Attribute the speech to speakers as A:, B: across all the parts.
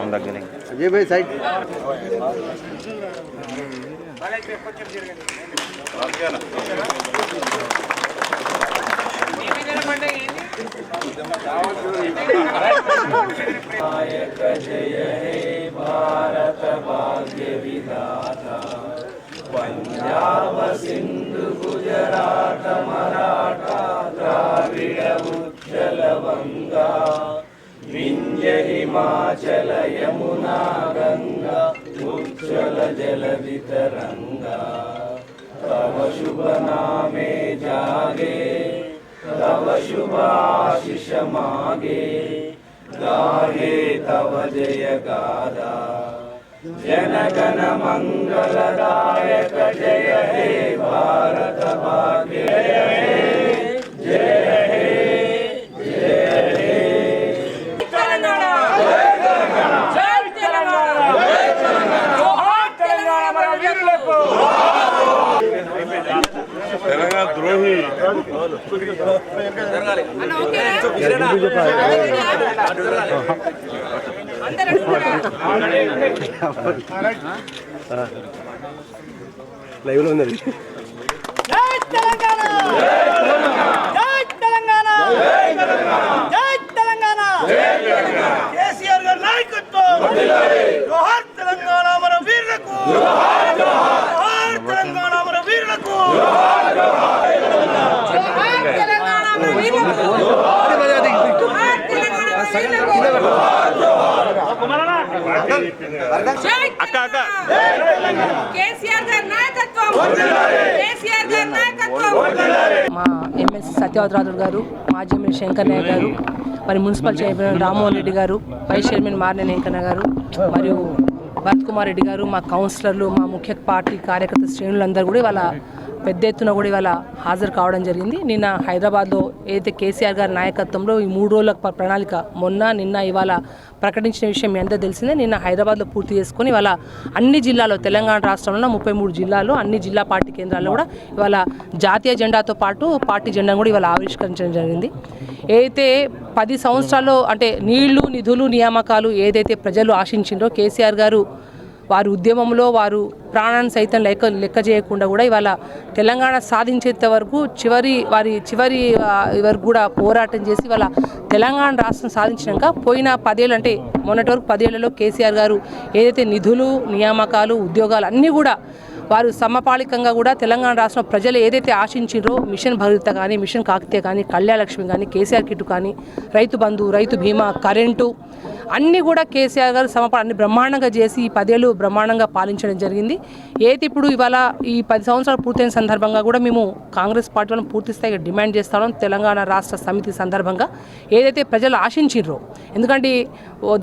A: Sound लग गए ये भाई साइड।
B: जय हे भारत भाग्य विधाता पंजाब
C: सिंधु गुजरात
B: मराठा। हिमाचल यमुना
A: गंगा उज्ज्वल जल
B: वितरंगा तव शुभ नामे जागे, तव शुभ आशिष मागे गाहे तव जय गादा। जनगण मंगलदायक जय हे भारत भाग्य जय లైవ్లో ఉన్నది తెలంగాణ! వీరులకు జై తెలంగాణ కేసీఆర్ గారి నాయకత్వం! కేసీఆర్ గారి నాయకత్వం!
D: మా ఎమ్మెల్సీ సత్యవతరాజు గారు మాజీ ఎమ్మెల్యే శంకర్ నాయక్ గారు మరి మున్సిపల్ చైర్మన్ రామ్మోహన్ రెడ్డి గారు వైస్ చైర్మన్ మారినేని వెంకన్న గారు మరియు భరత్ కుమార్ రెడ్డి గారు మా కౌన్సిలర్లు మా ముఖ్య పార్టీ కార్యకర్త శ్రేణులందరూ కూడా ఇవాళ పెద్ద ఎత్తున కూడా ఇవాళ హాజరు కావడం జరిగింది. నిన్న హైదరాబాద్లో ఏదైతే కేసీఆర్ గారి నాయకత్వంలో ఈ మూడు రోజుల ప్రణాళిక మొన్న నిన్న ఇవాళ ప్రకటించిన విషయం మీ అందరూ తెలిసిందే. నిన్న హైదరాబాద్లో పూర్తి చేసుకొని ఇవాళ అన్ని జిల్లాలో తెలంగాణ రాష్ట్రంలో ముప్పై మూడు జిల్లాలు అన్ని జిల్లా పార్టీ కేంద్రాల్లో కూడా ఇవాళ జాతీయ జెండాతో పాటు పార్టీ జెండాను కూడా ఇవాళ ఆవిష్కరించడం జరిగింది. ఏదైతే పది సంవత్సరాల్లో అంటే నీళ్ళు నిధులు నియామకాలు ఏదైతే ప్రజలు ఆశించిండ్రో కేసీఆర్ గారు వారి ఉద్యమంలో వారు ప్రాణాన్ని సైతం లెక్క లెక్క చేయకుండా కూడా ఇవాళ తెలంగాణ సాధించేంత వరకు చివరి వారి చివరి వరకు కూడా పోరాటం చేసి ఇవాళ తెలంగాణ రాష్ట్రం సాధించినాక పోయిన పదేళ్ళు అంటే మొన్నటి వరకు పదేళ్ళలో కేసీఆర్ గారు ఏదైతే నిధులు నియామకాలు ఉద్యోగాలు అన్నీ కూడా వారు సమపాళికంగా కూడా తెలంగాణ రాష్ట్రం ప్రజలు ఏదైతే ఆశించారో మిషన్ భగీరథ కానీ మిషన్ కాకతీయ కానీ కళ్యాణలక్ష్మి కానీ కేసీఆర్ కిట్టు కానీ రైతు బంధు రైతు బీమా కరెంటు అన్నీ కూడా కేసీఆర్ గారు సమపా అన్ని బ్రహ్మాండంగా చేసి ఈ పదేళ్ళు బ్రహ్మాండంగా పాలించడం జరిగింది. ఏది ఇప్పుడు ఇవాళ ఈ పది సంవత్సరాలు పూర్తయిన సందర్భంగా కూడా మేము కాంగ్రెస్ పార్టీ వాళ్ళని పూర్తి స్థాయిగా డిమాండ్ చేస్తాం తెలంగాణ రాష్ట్ర సమితి సందర్భంగా ఏదైతే ప్రజలు ఆశించారో ఎందుకంటే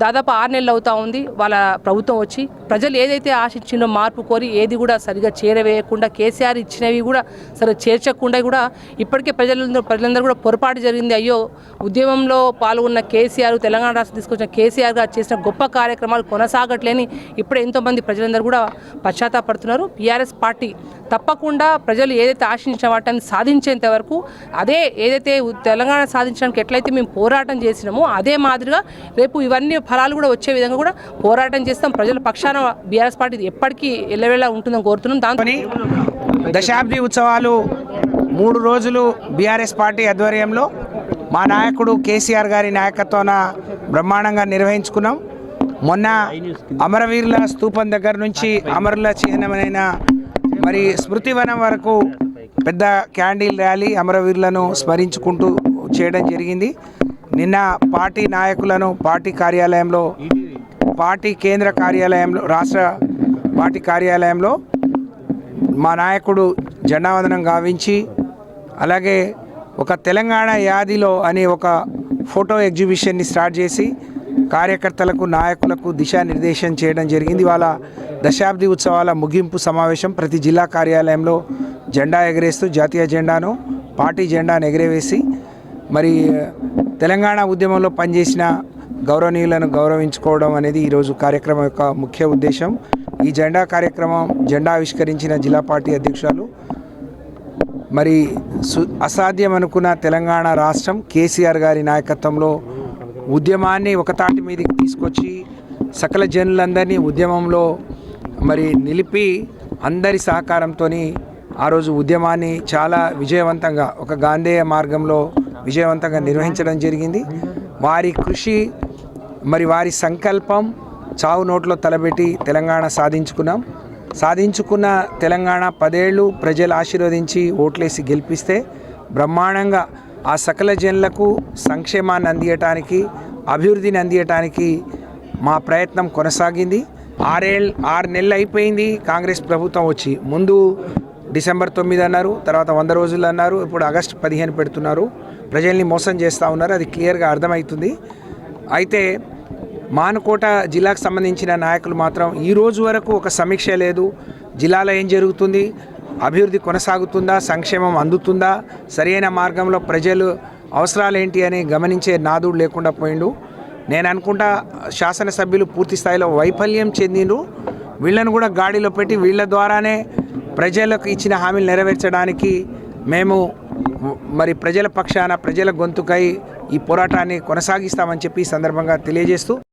D: దాదాపు ఆరు నెలలు అవుతా ఉంది వాళ్ళ ప్రభుత్వం వచ్చి ప్రజలు ఏదైతే ఆశించిందో మార్పు కోరి ఏది కూడా సరిగా చేరవేయకుండా కేసీఆర్ ఇచ్చినవి కూడా సరే చేర్చకుండా కూడా ఇప్పటికే ప్రజలందరూ ప్రజలందరూ కూడా పొరపాటు జరిగింది. అయ్యో ఉద్యమంలో పాల్గొన్న కేసీఆర్ తెలంగాణ రాష్ట్రం తీసుకొచ్చిన కేసీఆర్ గారు చేసిన గొప్ప కార్యక్రమాలు కొనసాగట్లేని ఇప్పుడే ఎంతోమంది ప్రజలందరూ కూడా పశ్చాత్తాపడుతున్నారు. బీఆర్ఎస్ పార్టీ తప్పకుండా ప్రజలు ఏదైతే ఆశించిన వాటిని సాధించేంత వరకు అదే ఏదైతే తెలంగాణ సాధించడానికి ఎట్లయితే మేము పోరాటం చేసినామో అదే మాదిరిగా రేపు ఇవన్నీ ఫలాలు కూడా వచ్చే విధంగా కూడా పోరాటం చేస్తాం. ప్రజల పక్షాన బీఆర్ఎస్ పార్టీ ఎప్పటికీ ఎల్లవేళ ఉంటుందని కోరుతున్నాం. దాంతో
E: దశాబ్ది ఉత్సవాలు మూడు రోజులు బీఆర్ఎస్ పార్టీ ఆధ్వర్యంలో మా నాయకుడు కేసీఆర్ గారి నాయకత్వాన బ్రహ్మాండంగా నిర్వహించుకున్నాం. మొన్న అమరవీరుల స్థూపం దగ్గర నుంచి అమరుల చిహ్నమైన మరి స్మృతివనం వరకు పెద్ద క్యాండిల్ ర్యాలీ అమరవీరులను స్మరించుకుంటూ చేయడం జరిగింది. నిన్న పార్టీ నాయకులను పార్టీ కార్యాలయంలో పార్టీ కేంద్ర కార్యాలయంలో రాష్ట్ర పార్టీ కార్యాలయంలో మా నాయకుడు జెండావందనం గావించి అలాగే ఒక తెలంగాణ యాదిలో అనే ఒక ఫోటో ఎగ్జిబిషన్ని స్టార్ట్ చేసి కార్యకర్తలకు నాయకులకు దిశానిర్దేశం చేయడం జరిగింది. వాళ్ళ దశాబ్ది ఉత్సవాల ముగింపు సమావేశం ప్రతి జిల్లా కార్యాలయంలో జెండా ఎగరేస్తూ జాతీయ జెండాను పార్టీ జెండాను ఎగరవేసి మరి తెలంగాణ ఉద్యమంలో పనిచేసిన గౌరవనీయులను గౌరవించుకోవడం అనేది ఈరోజు కార్యక్రమం యొక్క ముఖ్య ఉద్దేశం. ఈ జెండా కార్యక్రమం జెండా ఆవిష్కరించిన జిల్లా పార్టీ అధ్యక్షురాలు మరి సు అసాధ్యం అనుకున్న తెలంగాణ రాష్ట్రం కేసీఆర్ గారి నాయకత్వంలో ఉద్యమాన్ని ఒకతాటి మీదకి తీసుకొచ్చి సకల జనులందరినీ ఉద్యమంలో మరి నిలిపి అందరి సహకారంతో ఆ రోజు ఉద్యమాన్ని చాలా విజయవంతంగా ఒక గాంధేయ మార్గంలో విజయవంతంగా నిర్వహించడం జరిగింది. వారి కృషి మరి వారి సంకల్పం చావు నోట్లో తలబెట్టి తెలంగాణ సాధించుకున్నాం. సాధించుకున్న తెలంగాణ పదేళ్ళు ప్రజలు ఆశీర్వదించి ఓట్లేసి గెలిపిస్తే బ్రహ్మాండంగా ఆ సకల జనులకు సంక్షేమాన్ని అందియటానికి అభివృద్ధిని అందియటానికి మా ప్రయత్నం కొనసాగింది. ఆరేళ్ళు ఆరు నెలలు అయిపోయింది కాంగ్రెస్ ప్రభుత్వం వచ్చి. ముందు డిసెంబర్ తొమ్మిది అన్నారు తర్వాత వంద రోజులు అన్నారు ఇప్పుడు ఆగస్టు పదిహేను పెడుతున్నారు. ప్రజల్ని మోసం చేస్తూ ఉన్నారు అది క్లియర్గా అర్థమవుతుంది. అయితే మానుకోట జిల్లాకు సంబంధించిన నాయకులు మాత్రం ఈ రోజు వరకు ఒక సమీక్ష లేదు. జిల్లాలో ఏం జరుగుతుంది? అభివృద్ధి కొనసాగుతుందా సంక్షేమం అందుతుందా సరైన మార్గంలో ప్రజలు అవసరాలు ఏంటి అని గమనించే నాదుడు లేకుండా పోయిండు. నేను అనుకుంటా శాసనసభ్యులు పూర్తి స్థాయిలో వైఫల్యం చెందిండు వీళ్ళను కూడా గాడిలో పెట్టి వీళ్ళ ద్వారానే ప్రజలకు ఇచ్చిన హామీలు నెరవేర్చడానికి మేము మరి ప్రజల పక్షాన ప్రజల గొంతుకై ఈ పోరాటాన్ని కొనసాగిస్తామని చెప్పి ఈ సందర్భంగా తెలియజేస్తూ